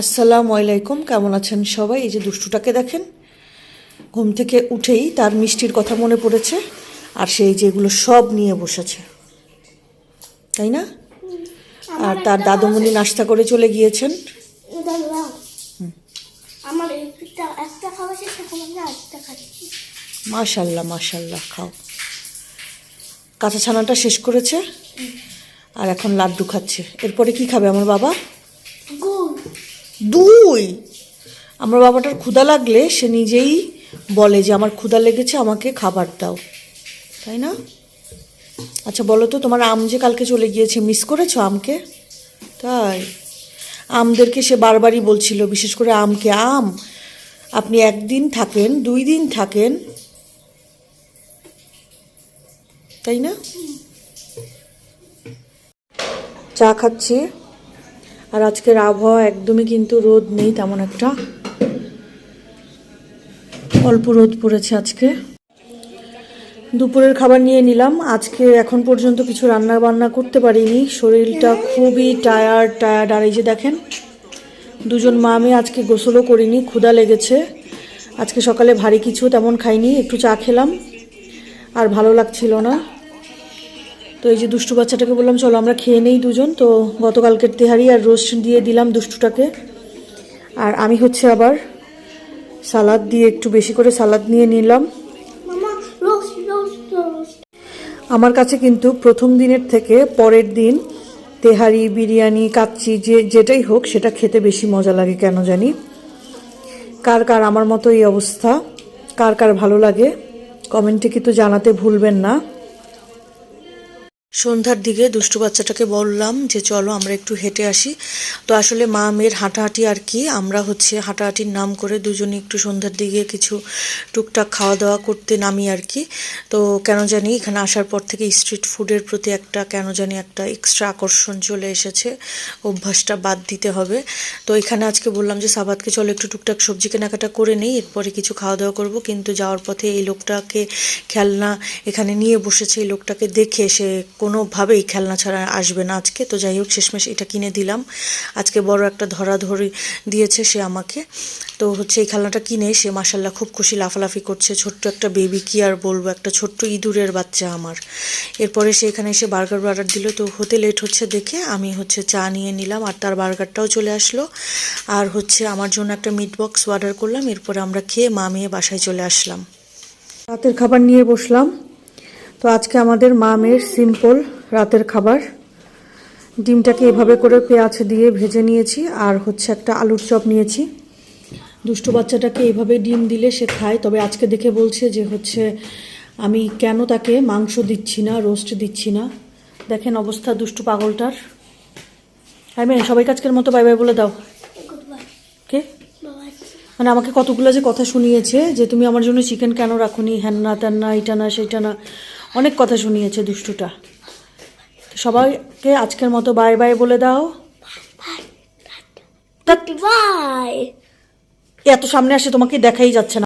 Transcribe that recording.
আসসালামু আলাইকুম কেমন আছেন সবাই? এই যে দুষ্টুটাকে দেখেন ঘুম থেকে উঠেই তার মিষ্টির কথা মনে পড়েছে আর সেই যেগুলো সব নিয়ে বসেছে। তাই না? আর তার দাদুমণি নাস্তা করে চলে গিয়েছেন। মাশাল্লাহ মাশাল্লাহ খাও। কাঁচা ছানাটা শেষ করেছে আর এখন লাড্ডু খাচ্ছে। এরপরে কি খাবে আমার বাবা? দুই। আমার বাবাটার ক্ষুধা লাগলে সে নিজেই বলে যে, আমার ক্ষুধা লেগেছে, আমাকে খাবার দাও। তাই না? আচ্ছা বলো তো, তোমার আম যে কালকে চলে গিয়েছে মিস করেছ আমকে? তাই। আমদেরকে সে বারবারই বলছিল, বিশেষ করে আমকে। আম, আপনি একদিন থাকেন, দুই দিন থাকেন। তাই না? চা খাচ্ছি। আর আজকের আবহাওয়া একদমই কিন্তু রোদ নেই, তেমন একটা। অল্প রোদ পড়েছে আজকে। দুপুরের খাবার নিয়ে নিলাম। আজকে এখন পর্যন্ত কিছু রান্না বান্না করতে পারিনি। শরীরটা খুবই টায়ার্ড টায়ার্ড আর এই যে দেখেন, দুজন মা আমি আজকে গোসলও করিনি, ক্ষুধা লেগেছে। আজকে সকালে ভারী কিছু তেমন খাইনি, একটু চা খেলাম। আর ভালো লাগছিল না। তো এই যে দুষ্টু বাচ্চাটাকে বললাম চলো আমরা খেয়ে নেই দুজন। তো গতকালকের তেহারি আর রোস্ট দিয়ে দিলাম দুষ্টুটাকে। আর আমি হচ্ছে আবার সালাদ দিয়ে একটু বেশি করে সালাদ নিয়ে নিলাম। আমার কাছে কিন্তু প্রথম দিনের থেকে পরের দিন তেহারি বিরিয়ানি কাচ্চি যে যেটাই হোক সেটা খেতে বেশি মজা লাগে কেন জানি? কার কার আমার মতো এই অবস্থা? কার কার ভালো লাগে? কমেন্টে কিন্তু জানাতে ভুলবেন না। সন্ধ্যার দিকে দুষ্টু বাচ্চাটাকে বললাম যে, চলো আমরা একটু হেঁটে আসি। তো আসলে মা মেয়ের হাঁটাহাঁটি আর কি, আমরা হচ্ছে হাঁটাহাঁটির নাম করে দুজনে একটু সন্ধ্যার দিকে কিছু টুকটাক খাওয়া দাওয়া করতে নামি আর কি। তো কেন জানি এখানে আসার পর থেকে স্ট্রিট ফুডের প্রতি একটা কেন জানি একটা এক্সট্রা আকর্ষণ চলে এসেছে, অভ্যাসটা বাদ দিতে হবে। তো এখানে আজকে বললাম যে সাবাদকে চলো একটু টুকটাক সবজি কেনাকাটা করে নেই, এরপরে কিছু খাওয়া দাওয়া করব। কিন্তু যাওয়ার পথে এই লোকটাকে খেলনা এখানে নিয়ে বসেছে, এই লোকটাকে দেখে সে কোনোভাবেই খেলনা ছাড়া আসবে না আজকে। তো যাই হোক, শেষমেশ এটা কিনে দিলাম। আজকে বড় একটা ধরাধরি দিয়েছে সে আমাকে। তো হচ্ছে এই খেলনাটা কিনে সে মাসাল্লাহ খুব খুশি, লাফালাফি করছে। ছোট্ট একটা বেবি কি আর বলব, একটা ছোট্ট ইঁদুরের বাচ্চা আমার। এরপরে সে এখানে এসে বার্গার অর্ডার দিল। তো হতে লেট হচ্ছে দেখে আমি হচ্ছে চা নিয়ে নিলাম আর তার বার্গারটাও চলে আসলো। আর হচ্ছে আমার জন্য একটা মিট বক্স অর্ডার করলাম। এরপরে আমরা খেয়ে মা মেয়ে বাসায় চলে আসলাম। রাতের খাবার নিয়ে বসলাম। তো আজকে আমাদের মা মেয়ের সিম্পল রাতের খাবার। ডিমটাকে এভাবে করে পেঁয়াজ দিয়ে ভেজে নিয়েছি, আর হচ্ছে একটা আলুর চপ নিয়েছি। দুষ্টু বাচ্চাটাকে এইভাবে ডিম দিলে সে খায়, তবে আজকে দেখে বলছে যে হচ্ছে আমি কেন তাকে মাংস দিচ্ছি না, রোস্ট দিচ্ছি না। দেখেন অবস্থা দুষ্টু পাগলটার। হ্যাঁ মেয়ে সবাইকে আজকের মতো বাই বাই বলে দাও। কে? মানে আমাকে কতগুলো যে কথা শুনিয়েছে যে তুমি আমার জন্য চিকেন কেন রাখুনি? হ্যান না ত্যান না এইটা না সেইটা না অনেক কথা শুনিয়েছে দুষ্টুটা। সবাইকে আজকের মতো বাই বাই বলে দাও। এত সামনে আসে তোমাকে দেখাই যাচ্ছে না।